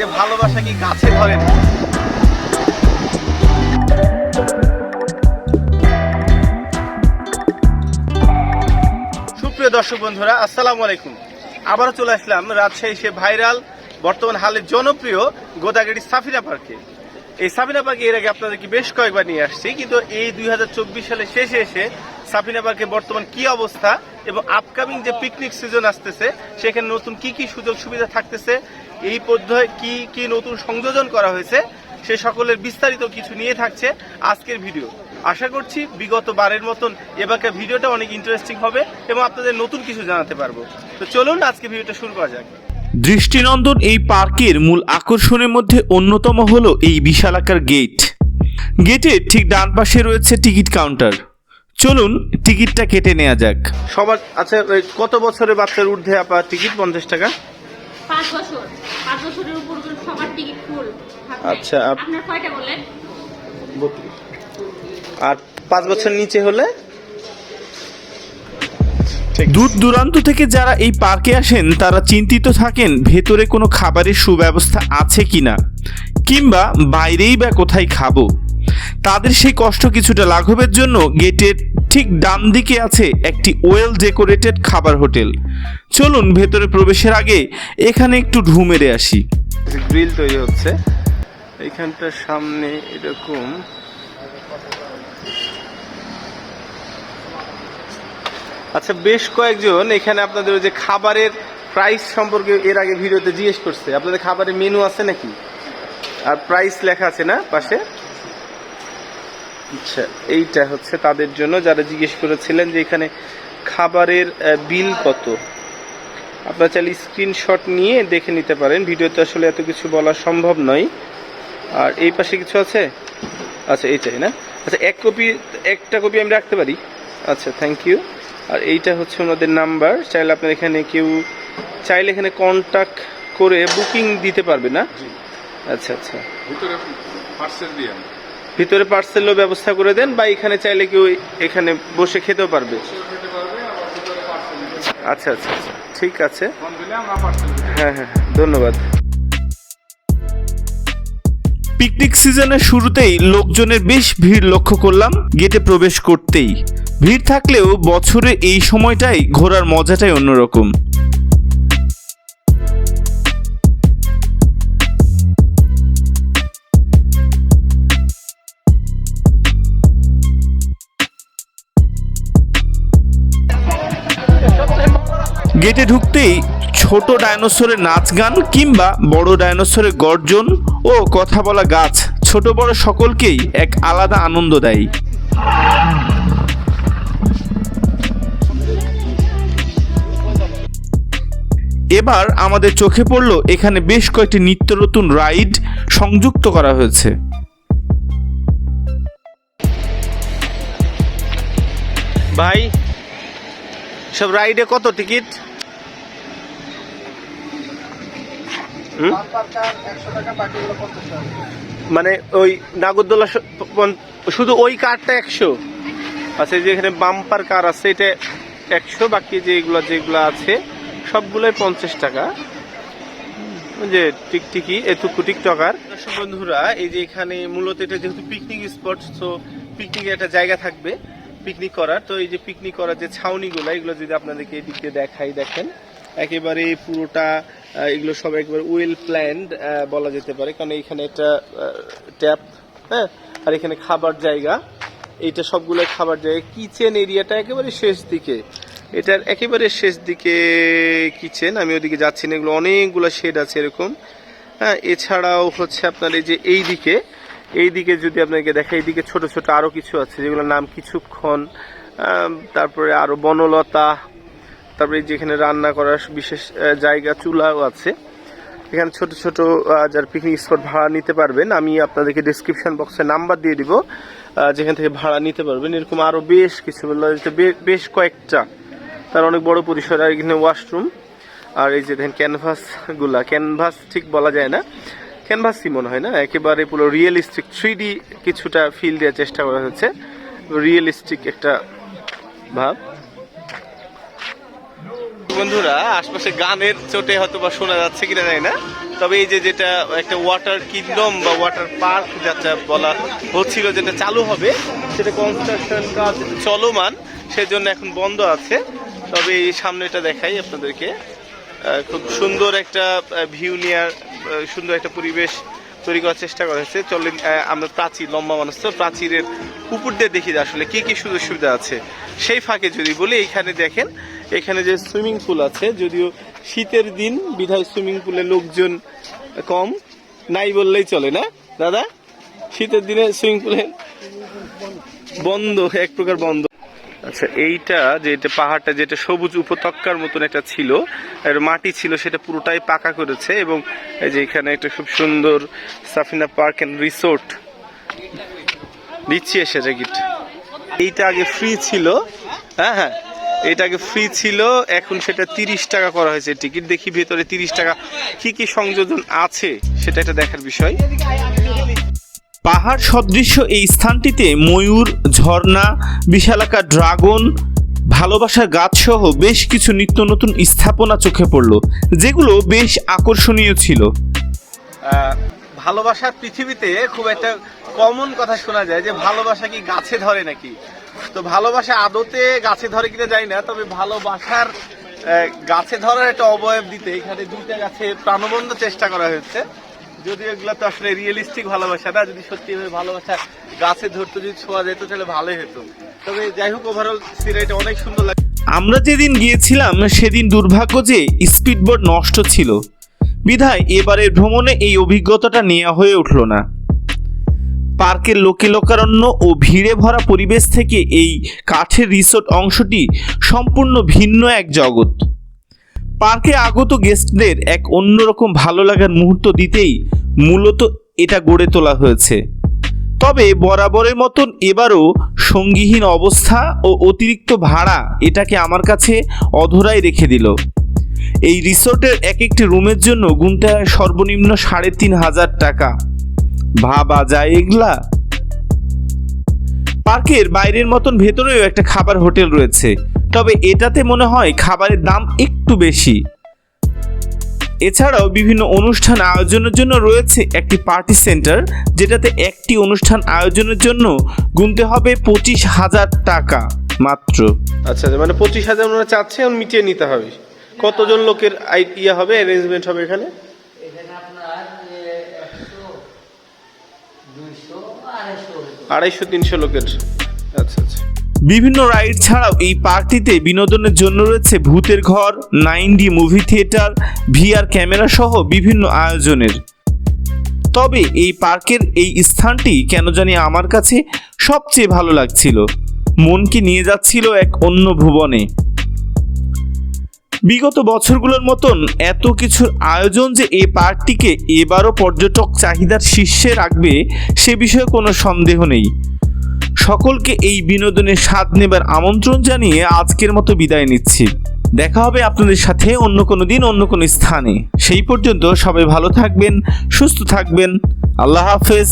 যে ভালোবাসা কি গাছে ধরে? না সুপ্রিয় দর্শক বন্ধুরা, আসসালামু আলাইকুম। আবারও চলে আসলাম রাজশাহী সে ভাইরাল, বর্তমান হালে জনপ্রিয় গোদাগাড়ি সাফিনা পার্কে। এই সাফিনা পার্কে এর আগে আপনাদেরকে বেশ কয়েকবার নিয়ে আসছি, কিন্তু এই দুই হাজার চব্বিশ সালে শেষে এসে সাফিনা পার্কে বর্তমান কি অবস্থা এবং আপকামিং যে পিকনিক সিজন আসতেছে, সেখানে নতুন কি কি সুযোগ সুবিধা থাকতেছে এই পদ্ধতি কি কি নতুন সংযোজন করা হয়েছে সে সকলের বিস্তারিত কিছু নিয়ে থাকছে আজকের ভিডিও। আশা করছি বিগত বারের মতন এবারকার ভিডিওটা অনেক ইন্টারেস্টিং হবে এবং আপনাদের নতুন কিছু জানাতে পারব। তো চলুন আজকে ভিডিওটা শুরু করা যাক। দৃষ্টিনন্দন এই পার্কের মূল আকর্ষণের মধ্যে অন্যতম হলো এই বিশালাকার গেট। গেটের ঠিক ডান পাশে রয়েছে টিকিট কাউন্টার। চলুন টিকিটটা কেটে নেওয়া যাক। সবার আচ্ছা কত বছরের বাচ্চার ঊর্ধ্বে আপনার টিকিট পঞ্চাশ টাকা? পাঁচ বছর। পাঁচ বছরের উপর সবার টিকিট ফুল আচ্ছা, আপ- আপনার কয়টা বলেন আর পাঁচ বছর নিচে হলে? দূর দূরান্ত থেকে যারা এই পার্কে আসেন তারা চিন্তিত থাকেন ভেতরে কোনো খাবারের সুব্যবস্থা আছে কিনা কিংবা বাইরেই বা কোথায় খাব। তাদের সেই কষ্ট কিছুটা লাঘবের জন্য গেটের ঠিক ডান দিকে আছে একটি ওয়েল ডেকোরেটেড খাবার হোটেল। চলুন ভেতরে প্রবেশের আগে এখানে একটু ঢু মেরে আসি। গ্রিল তৈরি হচ্ছে। এখানটার সামনে এরকম। আচ্ছা বেশ কয়েকজন এখানে আপনাদের ওই যে খাবারের প্রাইস সম্পর্কে এর আগে ভিডিওতে জিজ্ঞেস করছে। আপনাদের খাবারের মেনু আছে নাকি? আর প্রাইস লেখা আছে না পাশে? আচ্ছা এইটা হচ্ছে তাদের জন্য যারা জিজ্ঞেস করেছিলেন যে এখানে খাবারের বিল কত। আপনারা চাইলে স্ক্রিনশট নিয়ে দেখে নিতে পারেন। ভিডিওতে আসলে এত কিছু বলা সম্ভব নয়। আর এই পাশে কিছু আছে? আচ্ছা এইটাই না? আচ্ছা এক কপি একটা কপি আমি রাখতে পারি? আচ্ছা থ্যাংক ইউ আর এইটা হচ্ছে ওনাদের নাম্বার চাইলে আপনার এখানে কেউ চাইলে এখানে কন্ট্যাক্ট করে বুকিং দিতে পারবে না? আচ্ছা আচ্ছা। ভিতরে পার্সেল দিয়ে। ভিতরে পার্সেলও ব্যবস্থা করে দেন বা এখানে চাইলে কেউ এখানে বসে খেতেও পারবে। পার্সেল আচ্ছা আচ্ছা আচ্ছা ঠিক আছে। পার্সেল দিতে হ্যাঁ হ্যাঁ ধন্যবাদ। পিকনিক সিজনের শুরুতেই লোকজনের বেশ ভিড় লক্ষ্য করলাম গেটে প্রবেশ করতেই। ভিড় থাকলেও বছরে এই সময়টাই ঘোরার মজাটাই অন্যরকম। গেটে ঢুকতেই ছোট ডায়নোসরের নাচ গান কিংবা বড় ডায়নোসরের গর্জন ও কথা বলা গাছ ছোট বড় সকলকেই এক আলাদা আনন্দ দেয়। এবার আমাদের চোখে পড়ল এখানে বেশ কয়েকটি নিত্য নতুন রাইড সংযুক্ত করা হয়েছে। ভাই, সব রাইডে কত টিকিট? মানে ওই নাগরদোলা শুধু ওই কারটা একশো? আচ্ছা এই যে এখানে বাম্পার কার আছে এটা একশো বাকি যেগুলো যেগুলো আছে সবগুলোই পঞ্চাশ টাকা। যে টিকটিকি এটুকু টিকটকার। দর্শক বন্ধুরা এই যে এখানে মূলত এটা যেহেতু পিকনিক স্পট তো পিকনিকের একটা জায়গা থাকবে পিকনিক করার। তো এই যে পিকনিক করার যে ছাউনিগুলো এগুলো যদি আপনাদেরকে এই দিক দিয়ে দেখাই দেখেন একেবারে পুরোটা এগুলো সব একেবারে ওয়েল প্ল্যান্ড বলা যেতে পারে। কারণ এখানে একটা ট্যাপ হ্যাঁ? আর এখানে খাবার জায়গা। এইটা সবগুলো খাবার জায়গা। কিচেন এরিয়াটা একেবারে শেষ দিকে। এটার একেবারে শেষ দিকে কিচেন আমি ওদিকে যাচ্ছি না। এগুলো অনেকগুলো শেড আছে এরকম। হ্যাঁ এছাড়াও হচ্ছে আপনার এই যে এই দিকে এই দিকে যদি আপনাকে দেখা এইদিকে ছোট ছোট আরও কিছু আছে, যেগুলোর নাম কিছুক্ষণ তারপরে আরও বনলতা তারপরে যেখানে রান্না করার বিশেষ জায়গা চুলাও আছে। এখানে ছোট ছোট যারা পিকনিক স্পট ভাড়া নিতে পারবেন, আমি আপনাদেরকে ডিসক্রিপশন বক্সে নাম্বার দিয়ে দিব। যেখান থেকে ভাড়া নিতে পারবেন, এরকম আরও বেশ কিছু বেশ কয়েকটা। তার অনেক বড় পরিসর, আর এখানে ওয়াশরুম আর এই যে দেখেন ক্যানভাসগুলা ক্যানভাস ঠিক বলা যায় না। ক্যানভাসই মনে হয় না, একেবারে পুরো রিয়েলিস্টিক থ্রি কিছুটা ফিল দেওয়ার চেষ্টা করা হচ্ছে। রিয়েলিস্টিক একটা ভাব। বন্ধুরা, আশপাশে গানের চোটে হয়তো বা শোনা যাচ্ছে কিনা জানি না। তবে এই যে যেটা একটা ওয়াটার কিংডম বা ওয়াটার পার্ক যেটা বলা হচ্ছিল, যেটা চালু হবে, সেটা কনস্ট্রাকশন কাজ চলমান, সেজন্য এখন বন্ধ আছে। তবে এই সামনেটা দেখাই আপনাদেরকে। খুব সুন্দর একটা ভিউ নেওয়ার সুন্দর একটা পরিবেশ তৈরি করার চেষ্টা করা হয়েছে। চলেন আমরা প্রাচীর লম্বা মানুষ তো, প্রাচীরের উপর দিয়ে দেখি আসলে কি কি সুযোগ সুবিধা আছে। সেই ফাঁকে যদি বলি, এইখানে দেখেন এখানে যে সুইমিং পুল আছে, যদিও শীতের দিন বিধায় সুইমিং পুলে লোকজন কম, নাই বললেই চলে না? দাদা, শীতের দিনে সুইমিং পুলে বন্ধ, এক প্রকার বন্ধ। আচ্ছা এইটা যে এটা পাহাড়টা যেটা সবুজ উপত্যকার মতন একটা ছিল আর মাটি ছিল, সেটা পুরোটাই পাকা করেছে এবং এই যে এখানে একটা খুব সুন্দর সাফিনা পার্ক অ্যান্ড রিসোর্ট দিচ্ছি এসে টিকিট এইটা আগে ফ্রি ছিল। হ্যাঁ হ্যাঁ। এটা আগে ফ্রি ছিল এখন সেটা তিরিশ টাকা করা হয়েছে টিকিট দেখি ভেতরে তিরিশ টাকা কি কি সংযোজন আছে সেটা একটা দেখার বিষয়। পাহাড় সদৃশ্য এই স্থানটিতে ময়ূর ঝর্ণা বিশালাকার ড্রাগন ভালোবাসার গাছসহ বেশ কিছু নিত্য নতুন স্থাপনা চোখে পড়ল যেগুলো বেশ আকর্ষণীয় ছিল। ভালোবাসার পৃথিবীতে খুব একটা কমন কথা শোনা যায় যে ভালোবাসা কি গাছে ধরে নাকি? তো ভালোবাসা আদতে গাছে ধরে কিনা জানি না, তবে ভালোবাসার গাছে ধরার একটা অবয়ব দিতে এখানে দুইটা গাছে প্রাণবন্ধ চেষ্টা করা হয়েছে। যদি এগুলো তো আসলে রিয়েলিস্টিক ভালোবাসা না যদি সত্যি ভালোবাসা গাছে ধরতে, যদি ছোঁয়া যেত, তাহলে ভালোই হতো। তবে যাই হোক ওভারঅল সিনারিটা অনেক সুন্দর লাগে আমরা যেদিন গিয়েছিলাম, সেদিন দুর্ভাগ্য যে স্পিডবোট নষ্ট ছিল। বিধায় এবারের ভ্রমণে এই অভিজ্ঞতাটা নেওয়া হয়ে উঠল না। পার্কের লোকে লোকারণ্য ও ভিড়ে ভরা পরিবেশ থেকে এই কাঠের রিসোর্ট অংশটি সম্পূর্ণ ভিন্ন এক জগৎ। পার্কে আগত গেস্টদের এক অন্যরকম ভালো লাগার মুহূর্ত দিতেই মূলত এটা গড়ে তোলা হয়েছে। তবে বরাবরের মতন এবারও সঙ্গীহীন অবস্থা ও অতিরিক্ত ভাড়া এটাকে আমার কাছে অধরাই রেখে দিল। এই রিসোর্টের এক একটি রুমের জন্য গুনতে হয় সর্বনিম্ন সাড়ে তিন হাজার টাকা। ভাবা যায় এগুলা? পার্কের বাইরের মতন ভেতরেও একটা খাবার হোটেল রয়েছে, তবে এটাতে মনে হয় খাবারের দাম একটু বেশি। এছাড়াও বিভিন্ন অনুষ্ঠান আয়োজনের জন্য রয়েছে একটি পার্টি সেন্টার, যেটাতে একটি অনুষ্ঠান আয়োজনের জন্য গুনতে হবে পঁচিশ হাজার টাকা মাত্র। আচ্ছা মানে পঁচিশ হাজার চাচ্ছে মিটিয়ে নিতে হবে। কতজন লোকের ইয়ে হবে অ্যারেঞ্জমেন্ট হবে এখানে? আড়াইশো তিনশো লোকের। আচ্ছা আচ্ছা। বিভিন্ন রাইড ছাড়াও এই পার্কটিতে বিনোদনের জন্য রয়েছে ভূতের ঘর nine D movie theatre VR camera সহ বিভিন্ন আয়োজনের। তবে এই পার্কের এই স্থানটি কেন জানি আমার কাছে সবচেয়ে ভালো লাগছিল। মনকে নিয়ে যাচ্ছিল এক অন্য ভুবনে। বিগত বছরগুলোর মতন এত কিছুর আয়োজন যে এই পার্কটিকে এবারও পর্যটক চাহিদার শীর্ষে রাখবে, সে বিষয়ে কোনো সন্দেহ নেই। সকলকে এই বিনোদনের স্বাদ নেবার আমন্ত্রণ জানিয়ে আজকের মতো বিদায় নিচ্ছি। দেখা হবে আপনাদের সাথে অন্য কোনো দিন, অন্য কোনো স্থানে। সেই পর্যন্ত সবাই ভালো থাকবেন, সুস্থ থাকবেন। আল্লাহ হাফেজ।